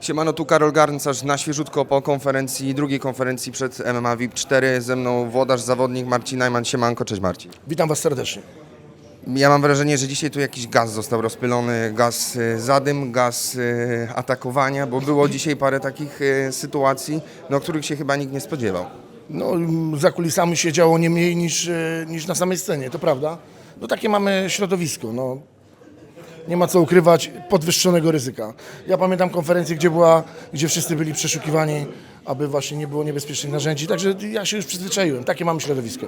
Siemano, tu Karol Garncarz na świeżutko po konferencji, drugiej konferencji przed MMA VIP 4. Ze mną włodarz, zawodnik Marcin Najman. Siemanko, cześć Marcin. Witam Was serdecznie. Ja mam wrażenie, że dzisiaj tu jakiś gaz został rozpylony, gaz y, zadym, gaz y, atakowania, bo było dzisiaj parę takich y, sytuacji, no, których się chyba nikt nie spodziewał. No, za kulisami się działo nie mniej niż, niż na samej scenie, to prawda. No takie mamy środowisko, no. Nie ma co ukrywać podwyższonego ryzyka. Ja pamiętam konferencję, gdzie, była, gdzie wszyscy byli przeszukiwani, aby właśnie nie było niebezpiecznych narzędzi, także ja się już przyzwyczaiłem. Takie mamy środowisko.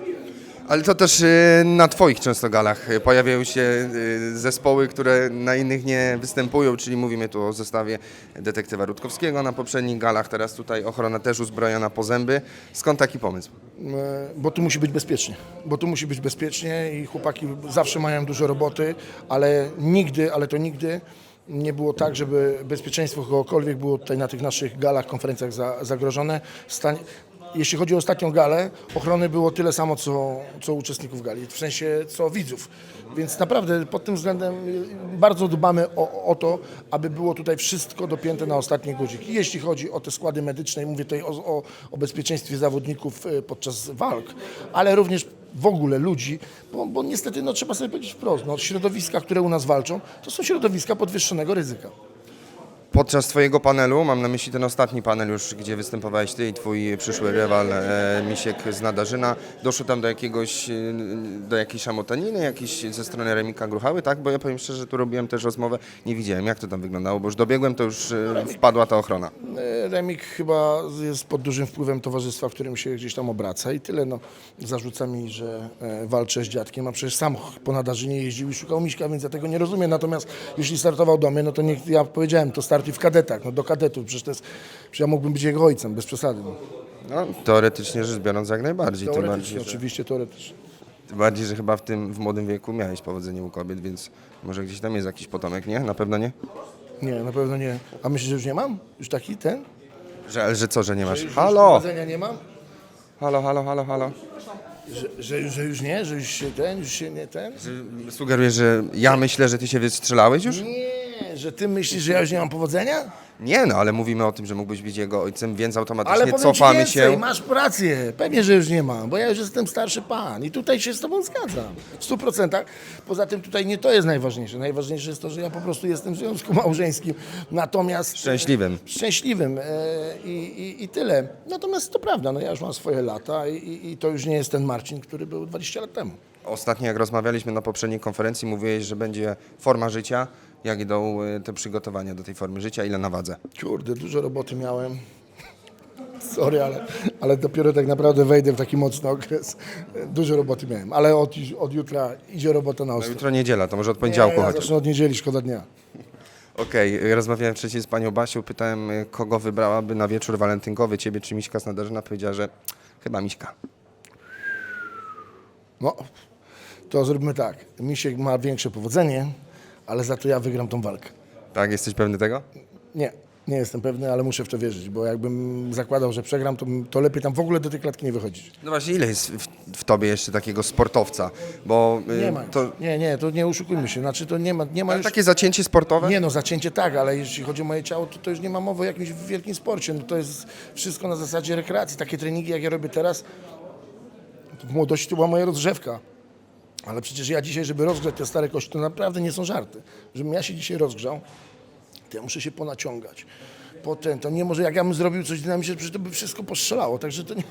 Ale to też y, na Twoich często galach y, pojawiają się y, zespoły, które na innych nie występują, czyli mówimy tu o zestawie detektywa Rutkowskiego na poprzednich galach, teraz tutaj ochrona też uzbrojona po zęby. Skąd taki pomysł? E, bo tu musi być bezpiecznie. Bo tu musi być bezpiecznie i chłopaki zawsze mają dużo roboty, ale nigdy, ale to nigdy nie było tak, żeby bezpieczeństwo kogokolwiek było tutaj na tych naszych galach, konferencjach za, zagrożone. Jeśli chodzi o ostatnią galę, ochrony było tyle samo, co, co uczestników gali, w sensie co widzów. Więc naprawdę pod tym względem y, bardzo dbamy o, o to, aby było tutaj wszystko dopięte na ostatnie guziki. Jeśli chodzi o te składy medyczne, i mówię tutaj o, o, o bezpieczeństwie zawodników y, podczas walk, ale również w ogóle ludzi, bo, bo niestety no, trzeba sobie powiedzieć wprost, no, środowiska, które u nas walczą, to są środowiska podwyższonego ryzyka. Podczas Twojego panelu, mam na myśli ten ostatni panel już, gdzie występowałeś Ty i Twój przyszły rywal e, Misiek z Nadarzyna, doszło tam do jakiegoś, e, do jakiejś szamotaniny, jakiejś ze strony Remika Gruchały, tak? Bo ja powiem szczerze, że tu robiłem też rozmowę, nie widziałem jak to tam wyglądało, bo już dobiegłem, to już e, wpadła ta ochrona. E, Remik chyba jest pod dużym wpływem towarzystwa, w którym się gdzieś tam obraca i tyle. No, zarzuca mi, że e, walczę z dziadkiem, a przecież sam po Nadarzynie jeździł i szukał Miśka, więc ja tego nie rozumiem. Natomiast jeśli startował do mnie, no to niech, ja powiedziałem, to startuj w kadetach, no do kadetów, przecież, to jest, przecież ja mógłbym być jego ojcem, bez przesady. No. No, teoretycznie rzecz biorąc jak najbardziej, tym Teoretycznie, bardziej, że, oczywiście teoretycznie. tym bardziej, że chyba w tym w młodym wieku miałeś powodzenie u kobiet, więc może gdzieś tam jest jakiś potomek, nie? Na pewno nie? Nie, na pewno nie. A myślisz, że już nie mam? Już taki ten? Że, ale że co, że nie masz? Że już Halo! prowadzenia nie mam? Halo, halo, halo, halo. Że, że, że już nie? Że już się ten, już się nie ten? Sugerujesz, że ja myślę, że ty się wystrzelałeś już? Nie, że ty myślisz, że ja już nie mam powodzenia? Nie, no ale mówimy o tym, że mógłbyś być jego ojcem, więc Ale automatycznie powiem ci cofamy więcej, się. masz rację, pewnie, że już nie mam, bo ja już jestem starszy pan i tutaj się z tobą zgadzam, w stu procentach. Poza tym tutaj nie to jest najważniejsze, najważniejsze jest to, że ja po prostu jestem w związku małżeńskim, natomiast... Szczęśliwym. Szczęśliwym e, i, i, i tyle. Natomiast to prawda, no ja już mam swoje lata i, i- i to już nie jest ten Marcin, który był 20 lat temu. Ostatnio jak rozmawialiśmy na poprzedniej konferencji, mówiłeś, że będzie forma życia. Jak idą y, te przygotowania do tej formy życia? Ile na wadze? Kurde, dużo roboty miałem. Sorry, ale, ale dopiero tak naprawdę wejdę w taki mocny okres. Dużo roboty miałem, ale od, od jutra idzie robota na No ostro. jutro niedziela, to może od poniedziałku Nie, ja chociaż. zacznę od niedzieli, szkoda dnia. Okej, rozmawiałem wcześniej z panią Basią, pytałem, y, kogo wybrałaby na wieczór walentynkowy, ciebie czy Miśka z Nadarzyna? Powiedziała, że chyba Miśka. No, to zróbmy tak. Misiek ma większe powodzenie, ale za to ja wygram tą walkę. Tak, jesteś pewny tego? Nie, nie jestem pewny, ale muszę w to wierzyć, bo jakbym zakładał, że przegram, to, to lepiej tam w ogóle do tej klatki nie wychodzić. No właśnie, ile jest w, w tobie jeszcze takiego sportowca? Bo y, Nie ma już. to Nie, nie, to nie oszukujmy się. Znaczy to nie ma, nie ma ale już... takie zacięcie sportowe? Nie no, zacięcie tak, ale jeśli chodzi o moje ciało, to, to już nie ma mowy o jakimś wielkim sporcie. No, to jest wszystko na zasadzie rekreacji. Takie treningi, jak ja robię teraz, w młodości to była moja rozgrzewka. Ale przecież ja dzisiaj, żeby rozgrzać te stare kości, to naprawdę nie są żarty. Żebym ja się dzisiaj rozgrzał, to ja muszę się ponaciągać. Potem, to nie może, jak ja bym zrobił coś dynamicznego, przecież to by wszystko postrzelało. Także to nie,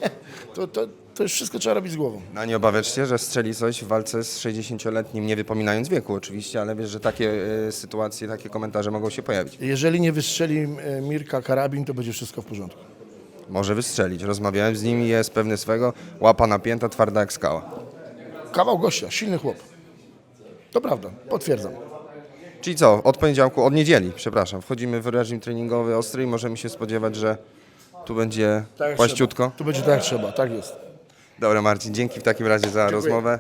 to, to, to już wszystko trzeba robić z głową. No nie obawiasz się, że strzeli coś w walce z 60-letnim, nie wypominając wieku oczywiście, ale wiesz, że takie y, sytuacje, takie komentarze mogą się pojawić. Jeżeli nie wystrzeli e, Mirka karabin, to będzie wszystko w porządku. Może wystrzelić. Rozmawiałem z nim i jest pewny swego, łapa napięta, twarda jak skała. Kawał gościa, silny chłop. To prawda, potwierdzam. Czyli co, od poniedziałku, od niedzieli, przepraszam, wchodzimy w reżim treningowy ostry i możemy się spodziewać, że tu będzie Tak jak płaściutko. trzeba. Tu będzie tak jak trzeba, tak jest. Dobra Marcin, dzięki w takim razie za rozmowę.